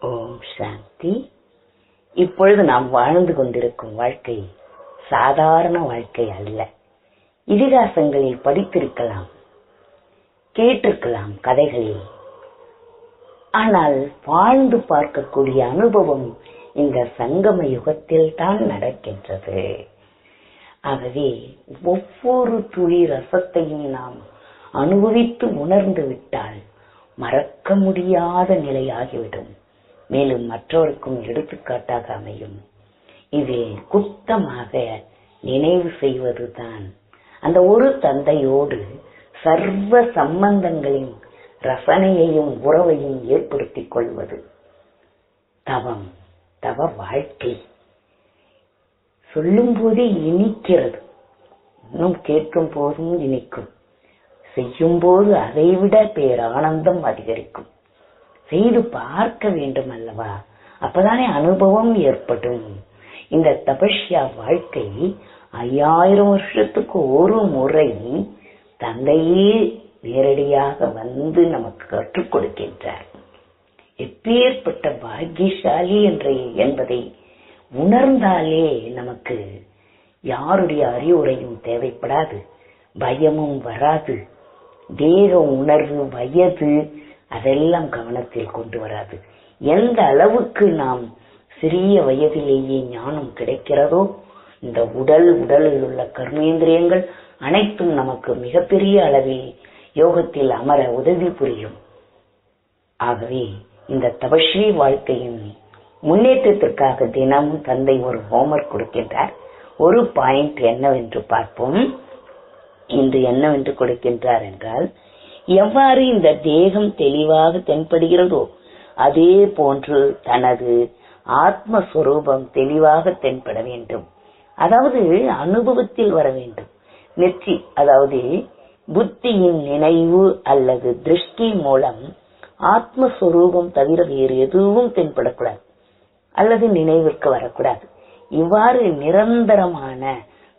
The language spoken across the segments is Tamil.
ஓம் சாந்தி. இப்பொழுது நாம் வாழ்ந்து கொண்டிருக்கும் வாழ்க்கை சாதாரண வாழ்க்கை அல்ல. இதிகாசங்களில் படித்திருக்கலாம் கேட்டிருக்கலாம் கதைகளில். ஆனால் வாழ்ந்து பார்க்கக்கூடிய அனுபவம் இந்த சங்கம யுகத்தில் தான் நடக்கின்றது. ஆகவே ஒவ்வொரு துளி ரசத்தையும் நாம் அனுபவித்து உணர்ந்து விட்டால் மறக்க முடியாத நிலையாகிவிடும். மேலும் மற்றவருக்கும் எடுத்துக்காட்டாக அமையும். இதில் குத்தமாக நினைவு செய்வதுதான். அந்த ஒரு தந்தையோடு சர்வ சம்பந்தங்களின் ரசனையையும் உறவையும் ஏற்படுத்திக் கொள்வது தவம் தவ வாழ்க்கை. சொல்லும் போதே இனிக்கிறது. இன்னும் கேட்கும் போதும் இனிக்கும். செய்யும் போது அதைவிட பேரானந்தம் அதிகரிக்கும். செய்து பார்க்க வேண்டும் அல்லவா அப்பதானே அனுபவம் ஏற்படும். இந்த தபஸ்யா வாழ்க்கை ஐயாயிரம் வருஷத்துக்கு ஒரு முறை தந்தையே நேரடியாக வந்து நமக்கு கற்றுக் கொடுக்கின்றார். எப்பேற்பட்ட பாக்கியசாலி என்ற என்பதை உணர்ந்தாலே நமக்கு யாருடைய அறிவுரையும் தேவைப்படாது. பயமும் வராது. தேக உணர்வு வயது அதெல்லாம் கவனத்தில் கொண்டு வராது. எந்த அளவுக்கு நாம் சிறிய வயதிலேயே ஞானம் கிடைக்கிறதோ இந்த உடல் உடலில் உள்ள கர்மேந்திரியங்கள் அனைத்தும் நமக்கு மிகப்பெரிய அளவில் யோகத்தில் அமர உதவி புரியும். ஆகவே இந்த தபஸ்ரீ வாழ்க்கையின் முன்னேற்றத்திற்காக தினமும் தந்தை ஒரு ஹோம்ஒர்க் கொடுக்கின்றார். ஒரு பாயிண்ட் என்னவென்று பார்ப்போம். இன்று என்னவென்று கொடுக்கின்றார் என்றால் எவ்வாறு இந்த தேகம் தெளிவாக தென்படுகிறதோ அதே போன்று தனது ஆத்மஸ்வரூபம் தெளிவாக தென்பட வேண்டும். அதாவது அனுபவத்தில் வர வேண்டும். நெற்றி அதாவது புத்தியின் நினைவு அல்லது திருஷ்டி மூலம் ஆத்மஸ்வரூபம் தவிர வேறு எதுவும் தென்படக்கூடாது. அல்லது நினைவிற்கு வரக்கூடாது. இவ்வாறு நிரந்தரமான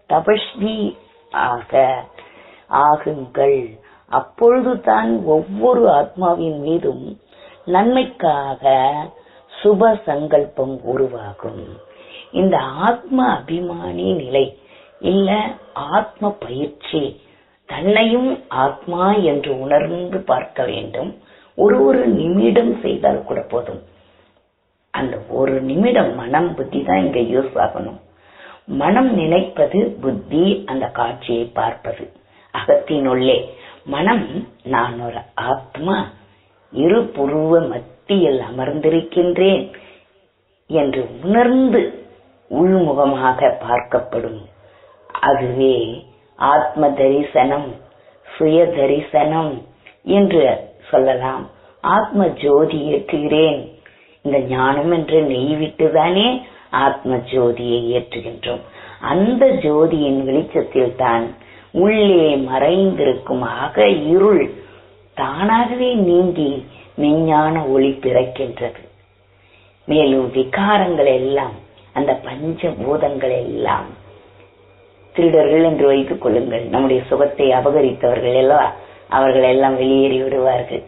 தபஸ்வி ஆக ஆகுங்கள். அப்பொழுதுதான் ஒவ்வொரு ஆத்மாவின் மீதும் நன்மைக்காக சுப சங்கல்பம் உருவாகும். இந்த ஆத்ம அபிமானி நிலை இல்ல ஆத்ம பயிற்சி தன்னையும் ஆத்மா என்று உணர்ந்து பார்க்க வேண்டும். ஒரு ஒரு நிமிடம் செய்தால் கூட போதும். அந்த ஒரு நிமிடம் மனம் புத்தி தான் இங்க யூஸ் ஆகணும். மனம் நினைப்பது புத்தி அந்த காட்சியை பார்ப்பது. அகத்தினுள்ளே மனம் நான் ஒரு ஆத்மா இரு புருவ மத்தியில் அமர்ந்திருக்கின்றேன் என்று உணர்ந்து உள்முகமாக பார்க்கப்படும். அதுவே ஆத்ம தரிசனம் சுய தரிசனம் என்று சொல்லலாம். ஆத்ம ஜோதி ஏற்றுகிறேன். இந்த ஞானம் என்று நெய்விட்டுதானே ஆத்ம ஜோதியை ஏற்றுகின்றோம். அந்த ஜோதியின் வெளிச்சத்தில் தான் உள்ளே மறைந்திருக்கும் அக இருள் தானாகவே நீங்கி மெஞ்ஞான ஒளி பிறக்கின்றது. மேலும் விகாரங்கள் எல்லாம் அந்த பஞ்ச பூதங்கள் எல்லாம் திருடர்கள் என்று வைத்துக் கொள்ளுங்கள். நம்முடைய சுகத்தை அபகரித்தவர்கள் எல்லாம் அவர்கள் எல்லாம் வெளியேறி விடுவார்கள்.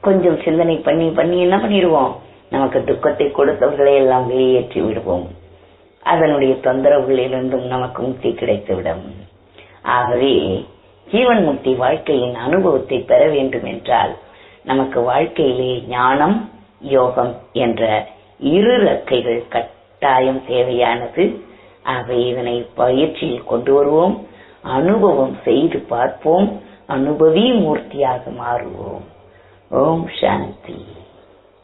கொஞ்சம் சிந்தனை பண்ணி பண்ணி என்ன பண்ணிடுவோம்? நமக்கு துக்கத்தை கொடுத்தவர்களை எல்லாம் வெளியேற்றி விடுவோம். அதனுடைய தொந்தரவுகளிலிருந்தும் நமக்கு முக்தி கிடைத்துவிடும். ஆகவே ஜீவன் முக்தி வாழ்க்கையின் அனுபவத்தை பெற வேண்டும் என்றால் நமக்கு வாழ்க்கையிலே ஞானம் யோகம் என்ற இரு ரக்கைகள் கட்டாயம் தேவையானது. ஆகவே இதனை பயிற்சியில் கொண்டு வருவோம் அனுபவம் செய்து பார்ப்போம் அனுபவி மூர்த்தியாக மாறுவோம். ஓம் சாந்தி.